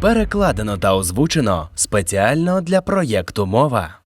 Перекладено та озвучено спеціально для проєкту мова.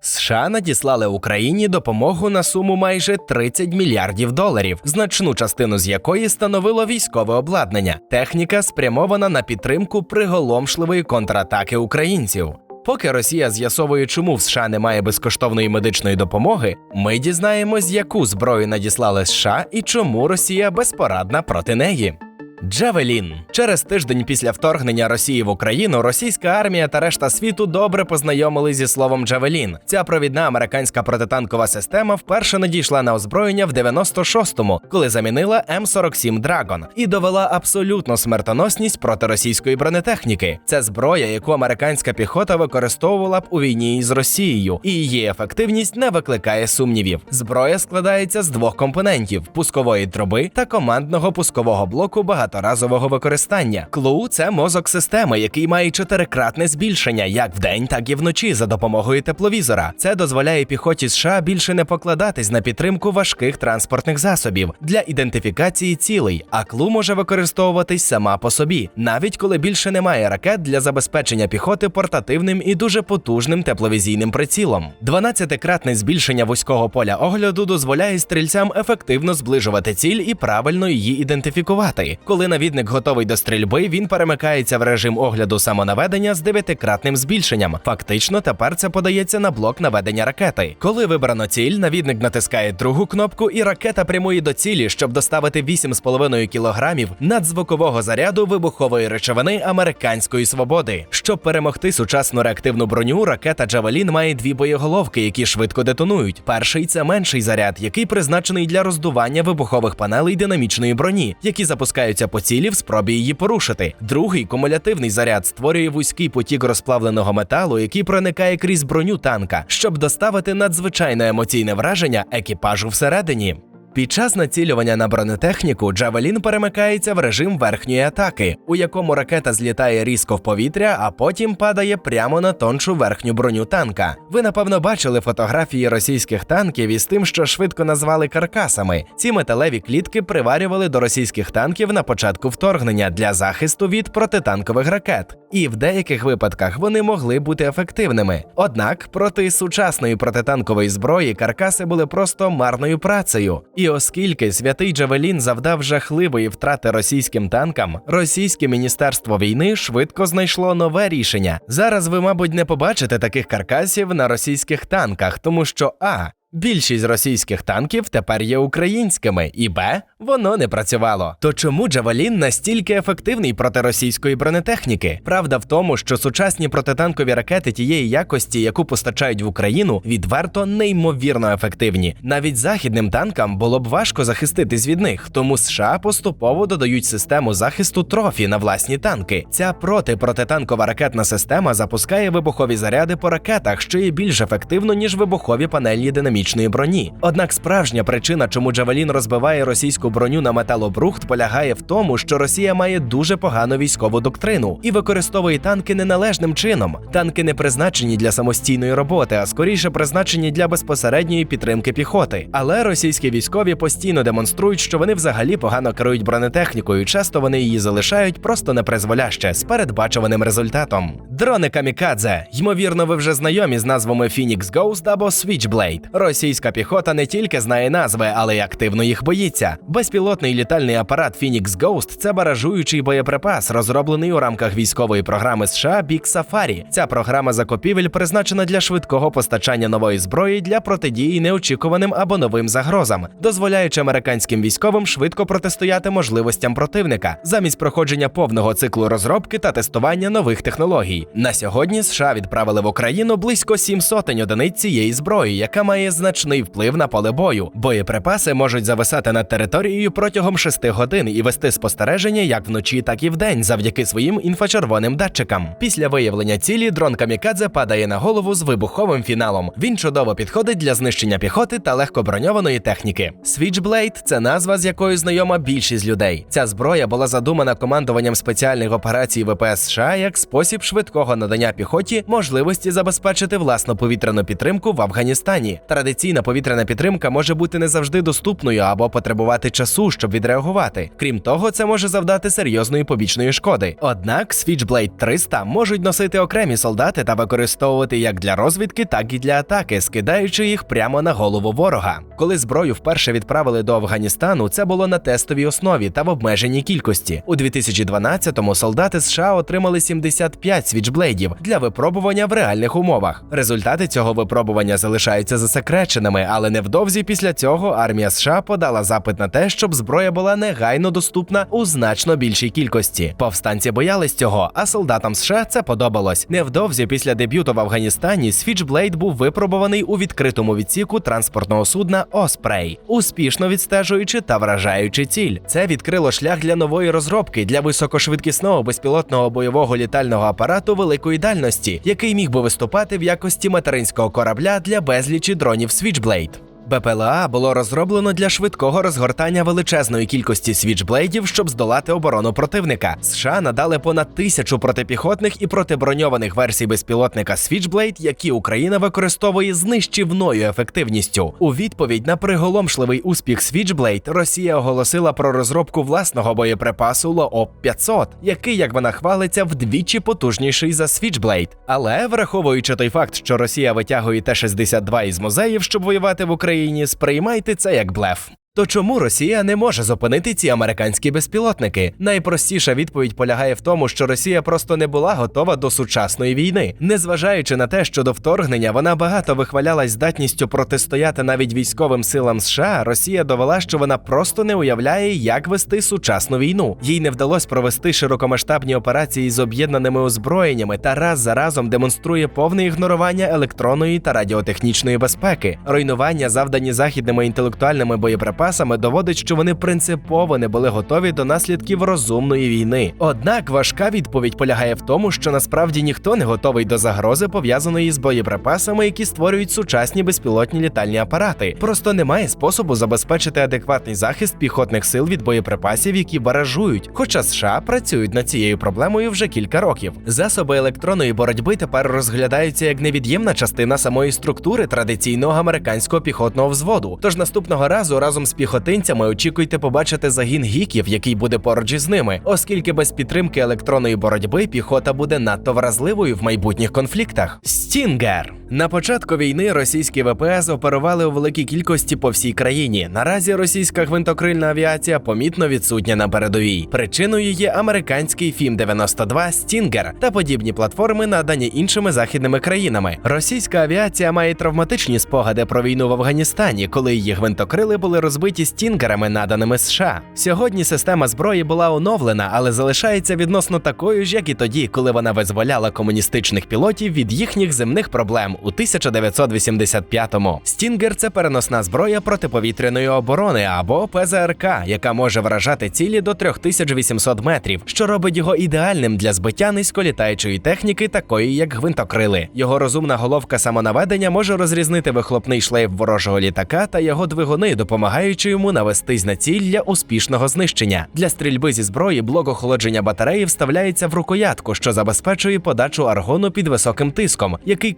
США надіслали Україні допомогу на суму майже 30 мільярдів доларів, значну частину з якої становило військове обладнання. Техніка спрямована на підтримку приголомшливої контратаки українців. Поки Росія з'ясовує, чому в США немає безкоштовної медичної допомоги, ми дізнаємось, яку зброю надіслали США і чому Росія безпорадна проти неї. Джавелін через тиждень після вторгнення Росії в Україну російська армія та решта світу добре познайомили зі словом Джавелін. Ця провідна американська протитанкова система вперше надійшла на озброєння в 96-му, коли замінила М47 Драгон і довела абсолютну смертоносність проти російської бронетехніки. Це зброя, яку американська піхота використовувала б у війні із Росією, і її ефективність не викликає сумнівів. Зброя складається з двох компонентів: пускової труби та командного пускового блоку багаторазового використання. Клу це мозок системи, який має чотирикратне збільшення як вдень, так і вночі за допомогою тепловізора. Це дозволяє піхоті США більше не покладатись на підтримку важких транспортних засобів для ідентифікації цілей, а клу може використовуватись сама по собі, навіть коли більше немає ракет для забезпечення піхоти портативним і дуже потужним тепловізійним прицілом. 12-кратне збільшення вузького поля огляду дозволяє стрільцям ефективно зближувати ціль і правильно її ідентифікувати. Коли навідник готовий до стрільби, він перемикається в режим огляду самонаведення з 9-кратним збільшенням. Фактично, тепер це подається на блок наведення ракети. Коли вибрано ціль, навідник натискає другу кнопку, і ракета прямує до цілі, щоб доставити 8,5 кілограмів надзвукового заряду вибухової речовини американської свободи. Щоб перемогти сучасну реактивну броню, ракета Джавелін має дві боєголовки, які швидко детонують. Перший це менший заряд, який призначений для роздування вибухових панелей динамічної броні, які запускаються по цілі в спробі її порушити. Другий кумулятивний заряд створює вузький потік розплавленого металу, який проникає крізь броню танка, щоб доставити надзвичайно емоційне враження екіпажу всередині. Під час націлювання на бронетехніку Джавелін перемикається в режим верхньої атаки, у якому ракета злітає різко в повітря, а потім падає прямо на тоншу верхню броню танка. Ви напевно бачили фотографії російських танків із тим, що швидко назвали каркасами. Ці металеві клітки приварювали до російських танків на початку вторгнення для захисту від протитанкових ракет. І в деяких випадках вони могли бути ефективними. Однак проти сучасної протитанкової зброї каркаси були просто марною працею. І оскільки святий Джавелін завдав жахливої втрати російським танкам, російське міністерство війни швидко знайшло нове рішення. Зараз ви, мабуть, не побачите таких каркасів на російських танках, тому що а. Більшість російських танків тепер є українськими, і Б воно не працювало. То чому Джавелін настільки ефективний проти російської бронетехніки? Правда в тому, що сучасні протитанкові ракети тієї якості, яку постачають в Україну, відверто неймовірно ефективні. Навіть західним танкам було б важко захиститись від них, тому США поступово додають систему захисту трофі на власні танки. Ця протипротитанкова ракетна система запускає вибухові заряди по ракетах, що є більш ефективно ніж вибухові панелі динамічної броні. Однак справжня причина, чому Джавелін розбиває російську броню на металобрухт, полягає в тому, що Росія має дуже погану військову доктрину і використовує танки неналежним чином. Танки не призначені для самостійної роботи, а скоріше призначені для безпосередньої підтримки піхоти. Але російські військові постійно демонструють, що вони взагалі погано керують бронетехнікою. Часто вони її залишають просто непризволяще з передбачуваним результатом. Дрони камікадзе. Ймовірно, ви вже знайомі з назвами Phoenix Ghost або Switchblade. Російська піхота не тільки знає назви, але й активно їх боїться. Безпілотний літальний апарат Phoenix Ghost – це баражуючий боєприпас, розроблений у рамках військової програми США Big Safari. Ця програма закупівель призначена для швидкого постачання нової зброї для протидії неочікуваним або новим загрозам, дозволяючи американським військовим швидко протистояти можливостям противника замість проходження повного циклу розробки та тестування нових технологій. На сьогодні США відправили в Україну близько сім сотень одиниць цієї зброї, яка має значний вплив на поле бою. Боєприпаси можуть зависати над територією протягом 6 годин і вести спостереження як вночі, так і вдень, завдяки своїм інфрачервоним датчикам. Після виявлення цілі дрон Камікадзе падає на голову з вибуховим фіналом. Він чудово підходить для знищення піхоти та легкоброньованої техніки. Switchblade – це назва, з якою знайома більшість людей. Ця зброя була задумана командуванням спеціальних операцій ВПС США як спосіб швидкого надання піхоті можливості забезпечити власну повітряну підтримку в Афганістані. Традиційна повітряна підтримка може бути не завжди доступною або потребувати часу, щоб відреагувати. Крім того, це може завдати серйозної побічної шкоди. Однак Switchblade 300 можуть носити окремі солдати та використовувати як для розвідки, так і для атаки, скидаючи їх прямо на голову ворога. Коли зброю вперше відправили до Афганістану, це було на тестовій основі та в обмеженій кількості. У 2012-му солдати США отримали 75 свічблейдів для випробування в реальних умовах. Результати цього випробування залишаються засекреченими, але невдовзі після цього армія США подала запит на те, щоб зброя була негайно доступна у значно більшій кількості. Повстанці боялись цього, а солдатам США це подобалось. Невдовзі після дебюту в Афганістані Switchblade був випробуваний у відкритому відсіку транспортного судна Osprey, успішно відстежуючи та вражаючи ціль. Це відкрило шлях для нової розробки для високошвидкісного безпілотного бойового літального апарату великої дальності, який міг би виступати в якості материнського корабля для безлічі дронів Switchblade. БПЛА було розроблено для швидкого розгортання величезної кількості свічблейдів, щоб здолати оборону противника. США надали понад тисячу протипіхотних і протиброньованих версій безпілотника Switchblade, які Україна використовує з нищівною ефективністю. У відповідь на приголомшливий успіх Switchblade Росія оголосила про розробку власного боєприпасу лооп 500 який, як вона хвалиться, вдвічі потужніший за Switchblade. Але враховуючи той факт, що Росія витягує Т-62 із музеїв, щоб воювати в Україні, сприймайте це як блеф. То чому Росія не може зупинити ці американські безпілотники? Найпростіша відповідь полягає в тому, що Росія просто не була готова до сучасної війни, незважаючи на те, що до вторгнення вона багато вихвалялась здатністю протистояти навіть військовим силам США. Росія довела, що вона просто не уявляє, як вести сучасну війну. Їй не вдалося провести широкомасштабні операції з об'єднаними озброєннями та раз за разом демонструє повне ігнорування електронної та радіотехнічної безпеки, руйнування, завдані західними інтелектуальними боєприпасами боєприпасами доводить, що вони принципово не були готові до наслідків розумної війни. Однак важка відповідь полягає в тому, що насправді ніхто не готовий до загрози, пов'язаної з боєприпасами, які створюють сучасні безпілотні літальні апарати. Просто немає способу забезпечити адекватний захист піхотних сил від боєприпасів, які баражують. Хоча США працюють над цією проблемою вже кілька років. Засоби електронної боротьби тепер розглядаються як невід'ємна частина самої структури традиційного американського піхотного взводу. Тож наступного разу разом з піхотинцями очікуйте побачити загін гіків, який буде поруч із ними, оскільки без підтримки електронної боротьби піхота буде надто вразливою в майбутніх конфліктах. Стінгер на початку війни російські ВПС оперували у великій кількості по всій країні. Наразі російська гвинтокрильна авіація помітно відсутня на передовій. Причиною є американський фім 92 Стінгер та подібні платформи, надані іншими західними країнами. Російська авіація має травматичні спогади про війну в Афганістані, коли її гвинтокрили були розбиті стінгерами, наданими США. Сьогодні система зброї була оновлена, але залишається відносно такою ж, як і тоді, коли вона визволяла комуністичних пілотів від їхніх земних проблем у 1985-му. Стінгер це переносна зброя протиповітряної оборони або ПЗРК, яка може вражати цілі до 3800 метрів, що робить його ідеальним для збиття низьколітаючої техніки, такої як гвинтокрили. Його розумна головка самонаведення може розрізнити вихлопний шлейф ворожого літака та його двигуни, допомагаючи йому навестись на ціль для успішного знищення. Для стрільби зі зброї блок охолодження батареї вставляється в рукоятку, що забезпечує подачу аргону під високим тиском, який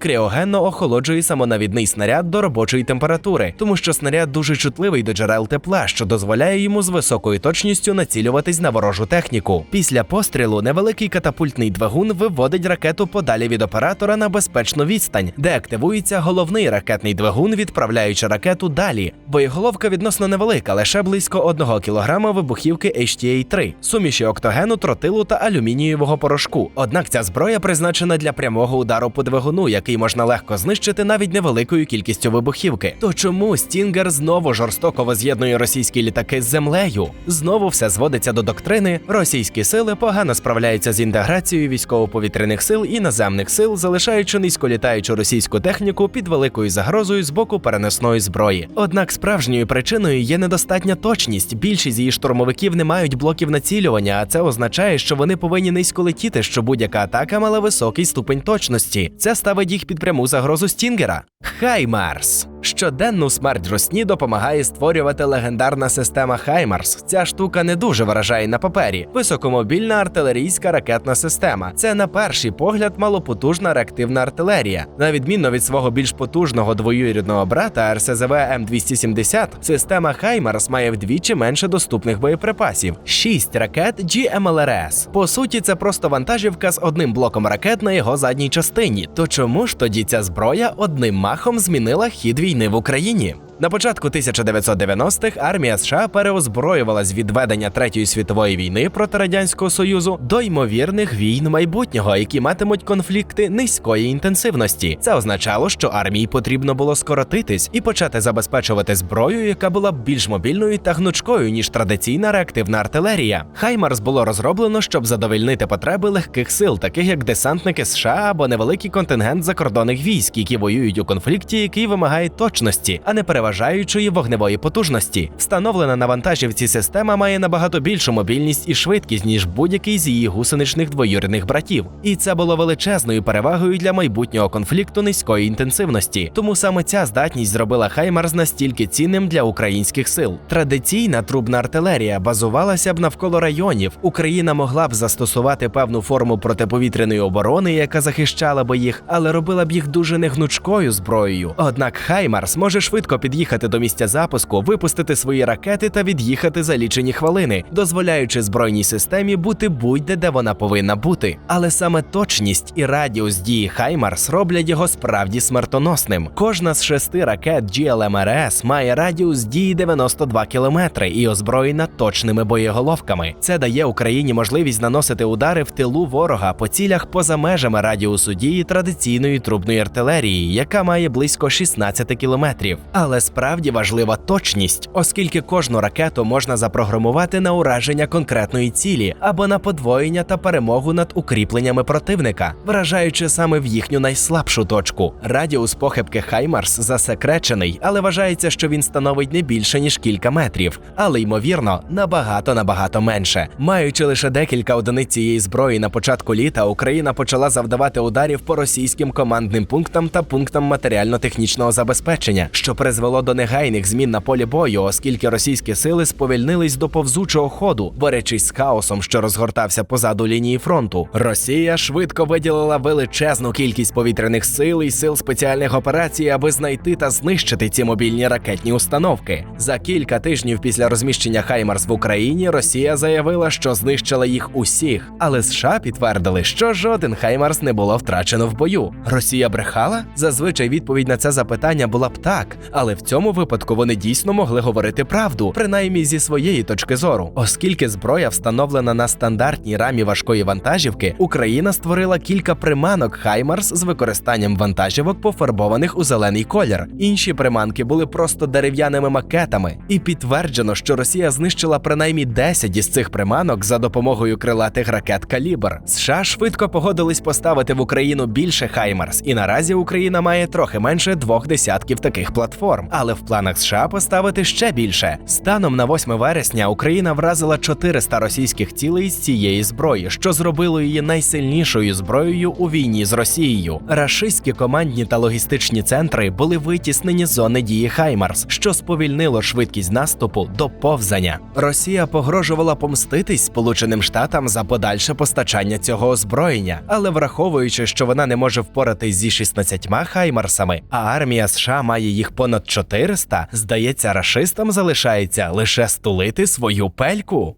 криогенно охолоджує самонавідний снаряд до робочої температури, тому що снаряд дуже чутливий до джерел тепла, що дозволяє йому з високою точністю націлюватись на ворожу техніку. Після пострілу невеликий катапультний двигун виводить ракету подалі від оператора на безпечну відстань, де активується головний ракетний двигун, відправляючи ракету далі. Боєголовка відносно невелика, лише близько 1 кг вибухівки HTA-3, суміші октогену, тротилу та алюмінієвого порошку. Однак ця зброя призначена для прямого удару по двигуну, який можна легко знищити навіть невеликою кількістю вибухівки. То чому Стінгер знову жорстоко воз'єднує російські літаки з землею? Знову все зводиться до доктрини: російські сили погано справляються з інтеграцією військово-повітряних сил і наземних сил, залишаючи низьколітаючу російську техніку під великою загрозою з боку переносної зброї. Однак справжньою причиною є недостатня точність. Більшість її штурмовиків не мають блоків націлювання, а це означає, що вони повинні низько летіти, щоб будь-яка атака мала високий ступень точності. Це ставить їх під пряму загрозу Стінгера. Хаймарс. Щоденну смерть русні допомагає створювати легендарна система Хаймарс. Ця штука не дуже вражає на папері. Високомобільна артилерійська ракетна система. Це на перший погляд малопотужна реактивна артилерія. На відміну від свого більш потужного двоюрідного брата РСЗВ М270, система Хаймарс має вдвічі менше доступних боєприпасів: 6 ракет GMLRS. По суті, це просто вантажівка з одним блоком ракет на його задній частині. То чому ж тоді ця зброя одним махом змінила хід війни в Україні? На початку 1990-х армія США переозброювалась від ведення Третьої світової війни проти радянського союзу до ймовірних війн майбутнього, які матимуть конфлікти низької інтенсивності. Це означало, що армії потрібно було скоротитись і почати забезпечувати зброю, яка була б більш мобільною та гнучкою ніж традиційна реактивна артилерія. Хаймарс було розроблено, щоб задовольнити потреби легких сил, таких як десантники США або невеликий контингент закордонних військ, які воюють у конфлікті, який вимагає точності, а не переважаючої вогневої потужності. Встановлена на вантажівці система має набагато більшу мобільність і швидкість ніж будь-який з її гусеничних двоюрідних братів. І це було величезною перевагою для майбутнього конфлікту низької інтенсивності. Тому саме ця здатність зробила Хаймарс настільки цінним для українських сил. Традиційна трубна артилерія базувалася б навколо районів. Україна могла б застосувати певну форму протиповітряної оборони, яка захищала би їх, але робила б їх дуже негнучкою зброєю. Однак Хаймарс може швидко під'їхати до місця запуску, випустити свої ракети та від'їхати за лічені хвилини, дозволяючи збройній системі бути будь-де, де вона повинна бути. Але саме точність і радіус дії Хаймарс роблять його справді смертоносним. Кожна з шести ракет GLMRS має радіус дії 92 кілометри і озброєна точними боєголовками. Це дає Україні можливість наносити удари в тилу ворога по цілях поза межами радіусу дії традиційної трубної артилерії, яка має близько 16 кілометрів. Але справді важлива точність, оскільки кожну ракету можна запрограмувати на ураження конкретної цілі або на подвоєння та перемогу над укріпленнями противника, вражаючи саме в їхню найслабшу точку. Радіус похибки Хаймарс засекречений, але вважається, що він становить не більше ніж кілька метрів, але ймовірно набагато набагато менше. Маючи лише декілька одиниць цієї зброї на початку літа, Україна почала завдавати ударів по російським командним пунктам та пунктам матеріально-технічного забезпечення, що призвело до негайних змін на полі бою, оскільки російські сили сповільнились до повзучого ходу, борючись з хаосом, що розгортався позаду лінії фронту. Росія швидко виділила величезну кількість повітряних сил і сил спеціальних операцій, аби знайти та знищити ці мобільні ракетні установки. За кілька тижнів після розміщення Хаймарс в Україні Росія заявила, що знищила їх усіх, але США підтвердили, що жоден Хаймарс не було втрачено в бою. Росія брехала? Зазвичай відповідь на це запитання була б так, але в цьому випадку вони дійсно могли говорити правду, принаймні зі своєї точки зору. Оскільки зброя встановлена на стандартній рамі важкої вантажівки, Україна створила кілька приманок Хаймарс з використанням вантажівок, пофарбованих у зелений колір. Інші приманки були просто дерев'яними макетами, і підтверджено, що Росія знищила принаймні 10 із цих приманок за допомогою крилатих ракет Калібр. США швидко погодились поставити в Україну більше Хаймарс, і наразі Україна має трохи менше двох десятків таких платформ. Але в планах США поставити ще більше. Станом на 8 вересня Україна вразила 400 російських цілей з цієї зброї, що зробило її найсильнішою зброєю у війні з Росією. Рашистські командні та логістичні центри були витіснені з зони дії Хаймарс, що сповільнило швидкість наступу до повзання. Росія погрожувала помститись Сполученим Штатам за подальше постачання цього озброєння, але враховуючи, що вона не може впоратись зі 16 Хаймарсами, а армія США має їх понад 400, здається, рашистам залишається лише стулити свою пельку.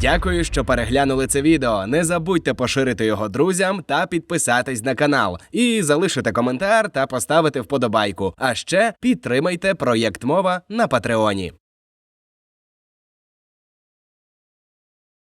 Дякую, що переглянули це відео. Не забудьте поширити його друзям та підписатись на канал. І залишити коментар та поставити вподобайку. А ще підтримайте проєкт мова на Патреоні.